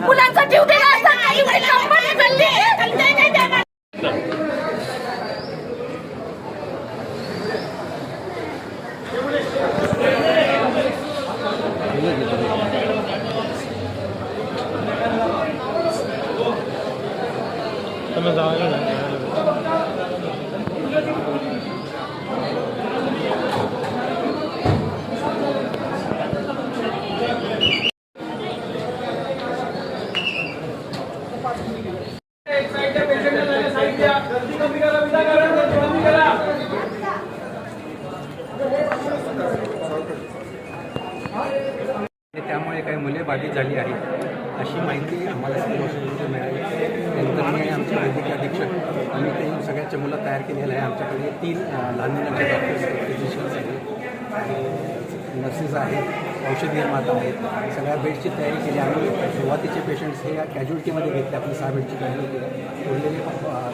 मुलांचा जीव दिला असता. झाली आहे. अशी माहिती आम्हाला सिव्हिल हॉस्पिटलमध्ये मिळाली. नंतर मी आमचे वैद्यकीय अधीक्षक आम्ही ते सगळ्याच्या मुलं तयार केलेलं आहे. आमच्याकडे तीन लहान मुलांचे डॉक्टर्स फिजिशियन्स आहेत. आणि नर्सेस आहेत. औषध निर्माता आहेत. सगळ्या बेडची तयारी केली. आम्ही सुरुवातीचे पेशंट्स हे कॅज्युअलिटीमध्ये घेतले. आपली सहा बेडची कॅज्युअल्टी आहे उरलेले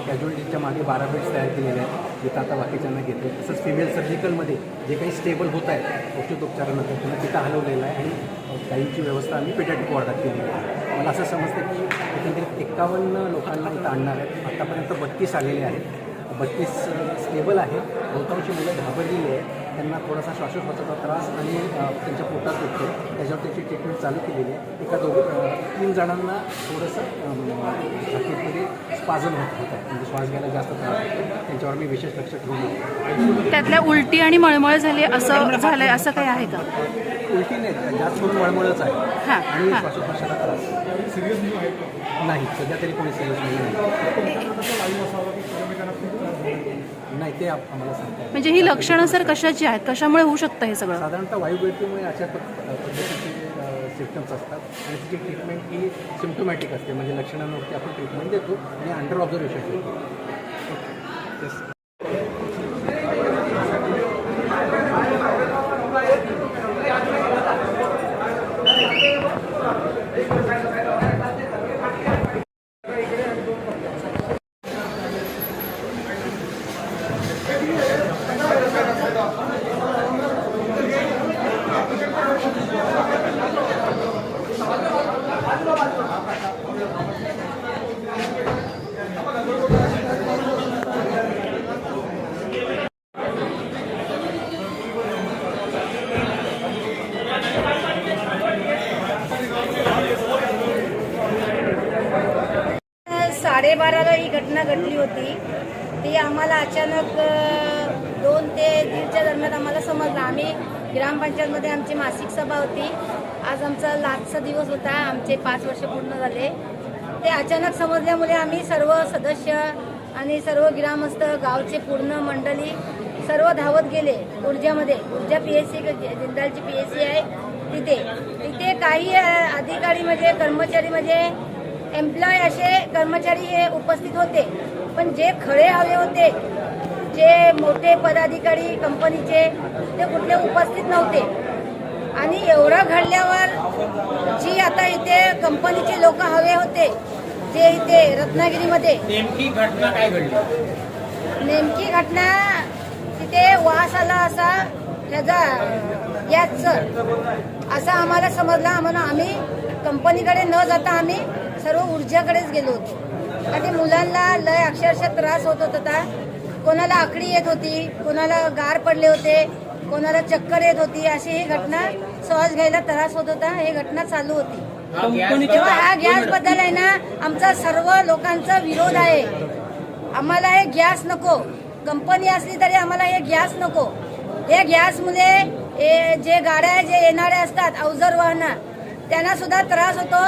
कॅज्युअल्टीच्या मागे बारा बेड्स तयार केलेले आहेत. घेता आता बाकीच्यांना घेतो तसंच फिमेल सर्जिकलमध्ये जे काही स्टेबल होत आहे औषधोपचारानंतर त्यांना तिथं हलवलेलं आहे आणि काहींची व्यवस्था आम्ही पेटॅटिक वॉर्डात केलेली आहे. मला असं समजतं की एकंदरीत एक्कावन्न लोकांना इथं आणणार आहेत. आत्तापर्यंत बत्तीस आलेले आहेत. बत्तीस स्टेबल आहे. बहुतांशी मुलं घाबरलेली आहे त्यांना थोडासा श्वासोश्वासाचा त्रास आणि त्यांच्या पोटात दुखतो त्याच्यावर त्याची ट्रीटमेंट चालू केलेली आहे. एका दोघं तीन जणांना थोडंसं हाकेमध्ये स्पाझम होत होत. म्हणजे श्वास घ्यायला जास्त त्रास होतो. त्यांच्यावर मी विशेष लक्ष ठेवून आहे. त्यातल्या उलटी आणि मळमळ झाली असं झालंय असं काही आहे का? उलटी नाही. जास्त करून मळमळच आहे. हां आणि श्वासोश्वासाचा त्रास. नाही. सध्या तरी कोणी सिरियस नाही नाही ते आम्हाला सांगतात म्हणजे ही लक्षणं सर कशाची आहेत? कशामुळे होऊ शकतं हे सगळं? साधारणतः वायुगळतीमुळे अशा पद- पद्धतीचे सिम्टम्स असतात. आणि तिची ट्रीटमेंट ही सिम्टोमॅटिक असते. म्हणजे लक्षणांवरती आपण ट्रीटमेंट देतो आणि अंडर ऑब्झर्वेशन ठेवतो. साडेबाराला ही घटना घडली होती. ती आम्हाला अचानक दोन ते दीडच्या दरम्यान आम्हाला समजलं. आम्ही ग्रामपंचायतमध्ये आमची मासिक सभा होती. आज आमचा लास्टचा दिवस होता. आमचे पाच वर्ष पूर्ण झाले. ते अचानक समजल्यामुळे आम्ही सर्व सदस्य आणि सर्व ग्रामस्थ गावचे पूर्ण मंडळी सर्व धावत गेले. ऊर्जामध्ये. ऊर्जा पी एस सी जिंदालची पी एस सी आहे तिथे. तिथे काही अधिकारी म्हणजे कर्मचारी म्हणजे एम्प्लॉय असे कर्मचारी हे उपस्थित होते. पण जे खडे हवे होते जे मोठे पदाधिकारी कंपनीचे ते कुठले उपस्थित नव्हते. आणि एवढं घडल्यावर जी आता इथे कंपनीचे लोक हवे होते जे इथे रत्नागिरीमध्ये. नेमकी घटना काय घडली? नेमकी घटना तिथे वास आला असा त्याचा गॅसचं असं आम्हाला समजला. म्हणून आम्ही कंपनीकडे न जाता आम्ही सर्व ऊर्जाकडेच गेलो होतो. आणि मुलांना लय अक्षरशः त्रास होत होता कोणाला आकडी येत होती कोणाला गार पडले होते कोणाला चक्कर येत होती अशी ही घटना श्वास घ्यायला त्रास होत होता. ही घटना चालू होती. तेव्हा ह्या गॅसबद्दल आहे ना आमचा सर्व लोकांचा विरोध आहे. आम्हाला हे गॅस नको. कंपनी असली तरी आम्हाला हे गॅस नको. या गॅसमुळे हे जे गाड्या जे येणाऱ्या असतात अवजर वाहनं त्यांना सुद्धा त्रास होतो.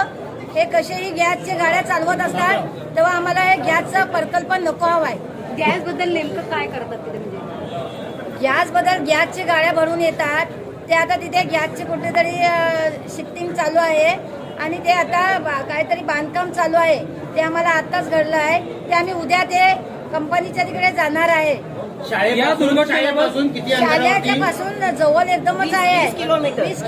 हे कसेही गॅसचे गाड्या चालवत असतात तेव्हा आम्हाला हे गॅसचा प्रकल्प नको हवाय. गॅसबद्दल नेमकं काय करतात तिथे म्हणजे? गॅसबद्दल गॅसच्या गाड्या भरून येतात. ते आता तिथे गॅसचे कुठेतरी शिफ्टिंग चालू आहे. आणि ते आता बा- काहीतरी बांधकाम चालू आहे. ते आम्हाला आत्ताच घडलं आहे. ते आम्ही उद्या ते कंपनीच्या तिकडे जाणार आहे. या दुर्घटनेपासून किती शाळेच्या पासून जवळ एकदमच आहे. वीस किलोमीटर. वीस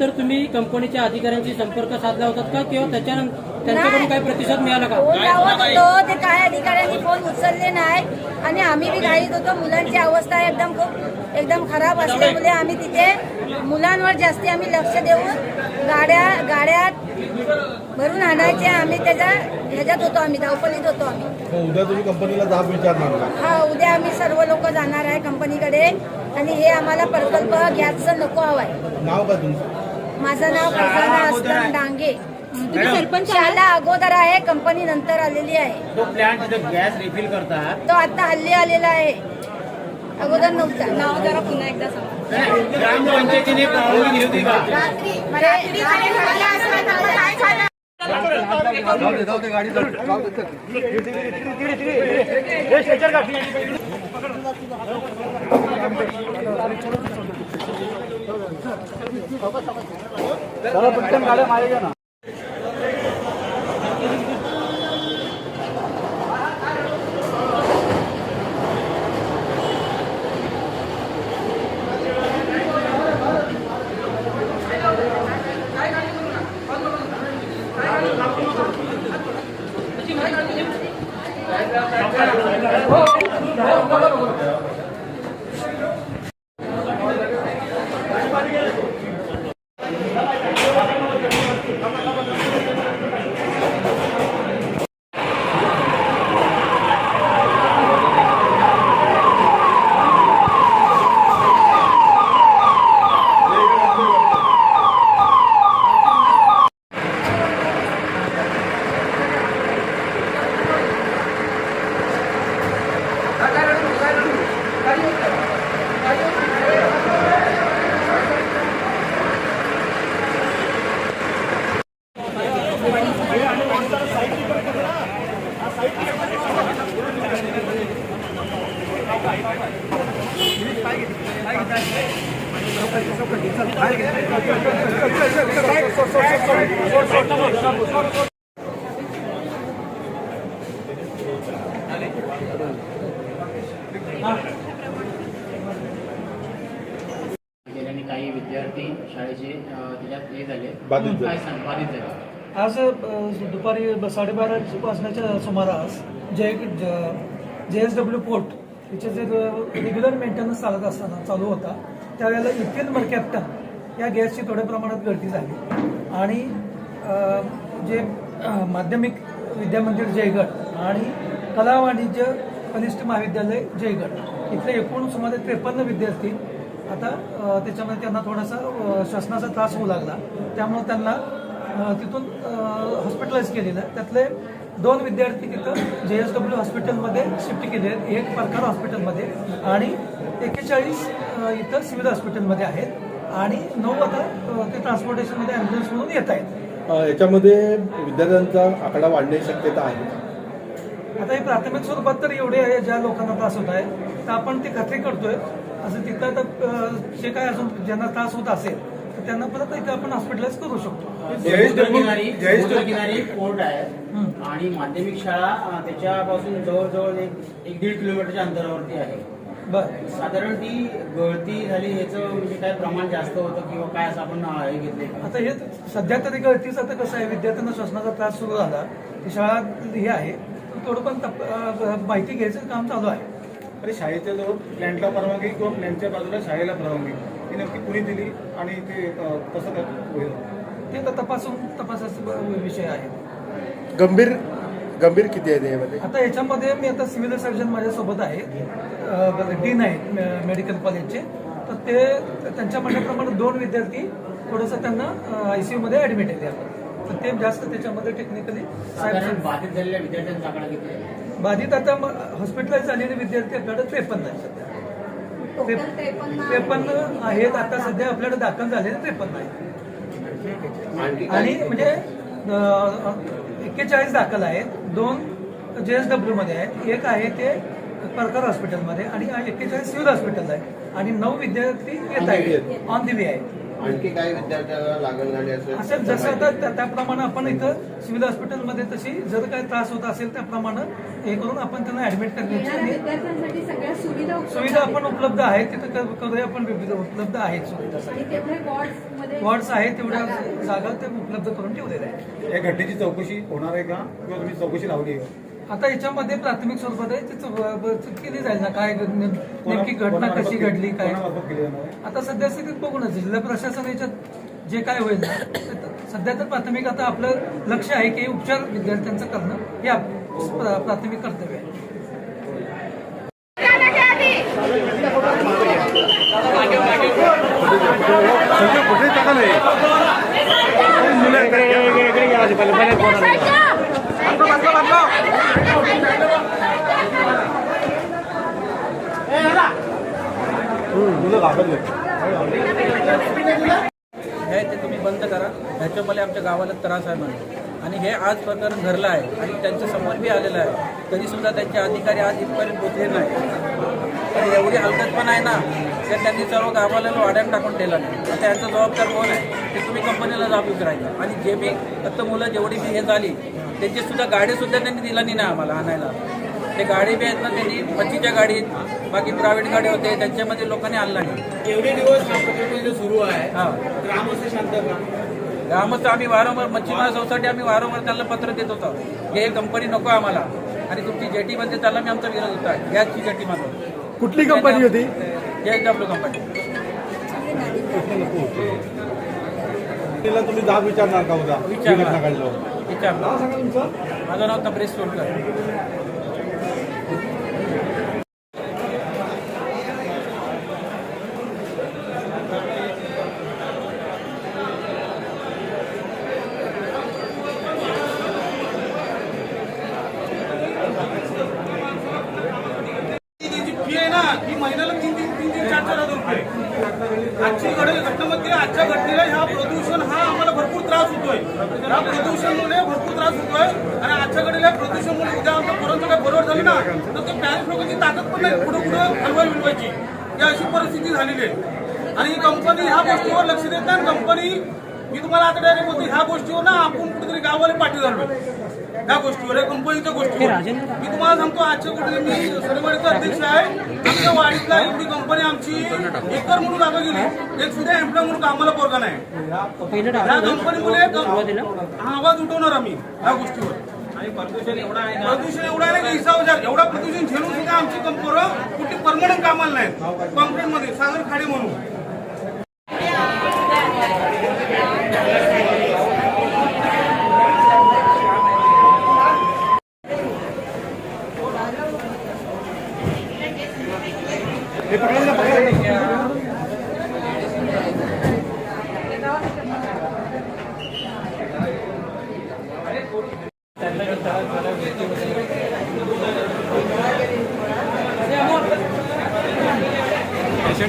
तर तुम्ही कंपनीच्या अधिकाऱ्यांशी संपर्क साधला होता का? किंवा त्याच्यानंतर त्यांच्याकडून काही प्रतिसाद मिळाला का? फोन लावत होतो. ते काय उचलले नाही. आणि आम्ही बी घाईत होतो. मुलांची अवस्था एकदम खूप एकदम खराब असल्यामुळे आम्ही तिथे मुलांवर जास्ती आम्ही लक्ष देऊन गाड्या गाड्यात भरून आणायचे. आम्ही त्याच्या ह्याच्यात होतो आम्ही धावपलीत होतो आम्ही. मग उद्या तुम्ही कंपनीला जाब विचारणार का हा उद्या आम्ही सर्व लोक जाणार आहे कंपनीकडे. आणि हे आम्हाला प्रकल्प गॅसचं नको हवाय. नाव काय तुमचं? माझं नाव असलम डांगे. तुम्ही सरपंच शाळा अगोदर आहे कंपनी नंतर आलेली आहे. तो प्लांट तिथे गॅस रिफिल करतात तो आता हल्ली आलेला आहे. अगोदर नव्हता. नाव जरा पुन्हा एकदा सांगा. ग्रामपंचायतीने दिली होती का मग काय झालं जाऊ दे जाऊ दे गाडी जाऊ दे, जाऊ दे चल. गेल्याने काही विद्यार्थी शाळेचे अ, त्याच्यात हे झाले. बाधित झाले. काय सांग बाधित झाले. आज अ, दुपारी ब- साडेबारा वाजण्याच्या सुमारास जे जे एस डब्ल्यू पोर्ट याचे जे रेग्युलर मेंटेनन्स चालत असताना चालू होता त्यावेळेला इथेन मरकॅप्टन या गॅसची थोड्या प्रमाणात गळती झाली. आणि अ, जे अ, माध्यमिक विद्यामंदिर जयगड आणि कला वाणिज्य कनिष्ठ महाविद्यालय जयगड इथले एकूण सुमारे त्रेपन्न विद्यार्थी आता त्याच्यामध्ये त्यांना थोडासा श्वसनाचा त्रास होऊ लागला. त्यामुळे त्यांना तिथून हॉस्पिटलाइज केलेलं. त्यातले दोन विद्यार्थी तिथं जे एस डब्ल्यू हॉस्पिटलमध्ये शिफ्ट केले आहेत. एक परकार हॉस्पिटलमध्ये आणि एक्केचाळीस इथं सिव्हिल हॉस्पिटलमध्ये आहेत. आणि नऊ आता ते ट्रान्सपोर्टेशनमध्ये ॲम्ब्युलन्स म्हणून येत आहेत. याच्यामध्ये विद्यार्थ्यांचा आकडा वाढण्याची शक्यता आहे. आता हे प्राथमिक स्वरूपात तर एवढे आहे ज्या लोकांना त्रास होत आहे तर आपण ती खात्री करतोय. असं तिथं आता जे काय अजून ज्यांना त्रास होत असेल तर त्यांना परत इथं आपण हॉस्पिटलाइज करू शकतो. समुद्रकिनारी पोर्ट आहे. हं. आणि माध्यमिक शाळा त्याच्यापासून जवळजवळ एक एक दीड किलोमीटरच्या अंतरावरती आहे. बरं. साधारण ती गळती झाली याचं म्हणजे काय प्रमाण जास्त होतं किंवा काय असं आपण हे घेतलंय का? आता हे सध्या तरी गळतीच आता कसं आहे विद्यार्थ्यांना श्वसनाचा त्रास सुरू झाला ती शाळा हे आहे. थोडं पण माहिती घ्यायचं काम चालू आहे. अरे शाळेच्या जवळ प्लॅन्टला परवानगी किंवा प्लॅन्टच्या बाजूला शाळेला परवानगी. ती नक्की कुणी दिली आणि ते कसं काय होईल ते आता तपासून तपासाचा विषय आहे. गंभीर गंभीर किती आहे यामध्ये? आता याच्यामध्ये मी आता सिव्हिल सर्जन माझ्यासोबत आहे. डीन आहेत मेडिकल कॉलेजचे तर ते त्यांच्या म्हणण्याप्रमाणे दोन विद्यार्थी थोडंसं त्यांना आयसीयूमध्ये ऍडमिट आहेत आपण तर ते जास्त त्याच्यामध्ये टेक्निकली बाधित झालेल्या विद्यार्थ्यांचा आकडा किती आहे? बाधित आता हॉस्पिटलाइज झालेले विद्यार्थी आपल्याकडे त्रेपन्न आहेत सध्या. त्रेप- त्रेपन्न आहेत. आता सध्या आपल्याकडे दाखल झालेले त्रेपन्न आहेत. आणि म्हणजे एक्केचाळीस दाखल आहेत. दोन जे एस डब्ल्यू मध्ये आहेत. एक आहे ते परकर हॉस्पिटलमध्ये आणि एक्केचाळीस सिव्हिल हॉस्पिटल आहे. आणि नऊ विद्यार्थी येत आहेत. ऑन दी वे आहेत. आणखी काही विद्यार्थ्याला लागण झाली असेल असेल जसं आता त्या- त्याप्रमाणे आपण इथं सिव्हिल हॉस्पिटलमध्ये तशी जर काही त्रास होत असेल त्याप्रमाणे हे करून आपण त्यांना ऍडमिट करण्याची आणि विद्यार्थ्यांसाठी सगळ्या सुविधा उपलब्ध सुविधा आपण उपलब्ध आहेत. तिथं कर- करूया आपण विविध उपलब्ध आहेत सुविधा. आणि तेवढे वॉर्ड्समध्ये वॉर्ड्स आहेत तेवढ्या जागा ते उपलब्ध करून ठेवलेल्या आहेत. या घटनेची चौकशी होणार आहे का? किंवा तुम्ही चौकशी लावली आहे आता याच्यामध्ये प्राथमिक स्वरूपात आहे ती चौ- ब- केली जाईल ना काय नेम- नेमकी घटना कशी घडली काय आता सध्या स्थितीत बघूनच जिल्हा प्रशासन याच्यात जे काय होईल सध्या तर प्राथमिक आता आपलं लक्ष आहे की उपचार विद्यार्थ्यांचं करणं हे प्राथमिक कर्तव्य आहे हे ते तुम्ही बंद करा. ह्याच्यामुळे आमच्या गावाला त्रास आहे म्हणून. आणि हे आज प्रकरण घडलं आहे. आणि त्यांच्यासमोर बी आलेलं आहे. तरी सुद्धा त्यांचे अधिकारी आज इथपर्यंत पोचले नाही. तर एवढी हलकत पण आहे ना तर त्यांनी सर्व गावाला वाड्यात टाकून ठेवला नाही. आता त्यांचा जबाबदार कोण आहे? ते तुम्ही कंपनीला जबाब करायचं आणि जे बी फक्त मुलं जेवढी बी हे झाली त्यांची सुद्धा गाडी सुद्धा त्यांनी दिला नाही ना आम्हाला आणायला. ते गाडी बी आहेत ना त्यांनी पच्चीच्या गाडीत. बाकी प्रायव्हेट गाडी होते त्यांच्यामध्ये लोकांनी आणला नाही एवढे दिवस हा प्रकल्प सुरू आहे. हा. ग्रामस्थ शांत का? ग्रामस्थ आम्ही वारंवार मच्छीमार सोसायटी आम्ही वारंवार त्यांना पत्र देत होतो. की हे कंपनी नको आम्हाला. आणि तुमची जेटी मध्ये त्याला मी आमचा विरोध होता. गॅसची जेटी मध्ये कुठली कंपनी होती? जे डब्ल्यू कंपनी तिला तुम्ही जाब विचारणार का उद्या? विचारणार. विचारलं माझं नाव तबरेश सोडकर जी फी आहे ना ही महिन्याला तीन तीन तीन तीन चार चार हजार रुपये आजची घड घटनेमध्ये आजच्या घटनेला ह्या प्रदूषण हा आम्हाला भरपूर त्रास होतोय ह्या प्रदूषणामुळे भरपूर त्रास होतोय आणि आजच्या घडीला प्रदूषणामुळे उद्या आमच्या पोरांचं काय बरोबर झालं ना तर ते पॅरेंट्स लोकांची ताकद पण नाही पुढे पुढे हलवाई मिळवायची ही अशी परिस्थिती झालेली आहे. आणि ही कंपनी ह्या गोष्टीवर लक्ष देत नाही. कंपनी मी तुम्हाला आता डायरेक्ट बोलतो ह्या गोष्टीवर ना आपण कुठेतरी गावाला पाठी झालोय ह्या गोष्टीवर या कंपनीच्या गोष्टीवर. मी तुम्हाला सांगतो आजच्या कुठे मी सरवाडीचा अध्यक्ष आहे. आमच्या वाडीतला एवढी कंपनी आमची एकर म्हणून जागा गेली. एक सुद्धा एम्प्लॉय म्हणून कामाला पोरगा नाही. या कंपनीमुळे हा आवाज उठवणार आम्ही ह्या गोष्टीवर. प्रदूषण एवढं आहे ना. प्रदूषण एवढं आहे ना की हिसाब हजार एवढा प्रदूषण झेलून सुद्धा आमची कंपोरं कुठे परमनंट कामाला नाहीत. कॉन्क्रीटमध्ये सागर खाडे म्हणून.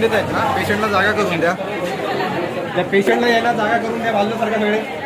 पेशंट येत आहेत ना पेशंटला जागा करून द्या. त्या पेशंटला यायला जागा करून द्या बाजूसारखा वेळेत.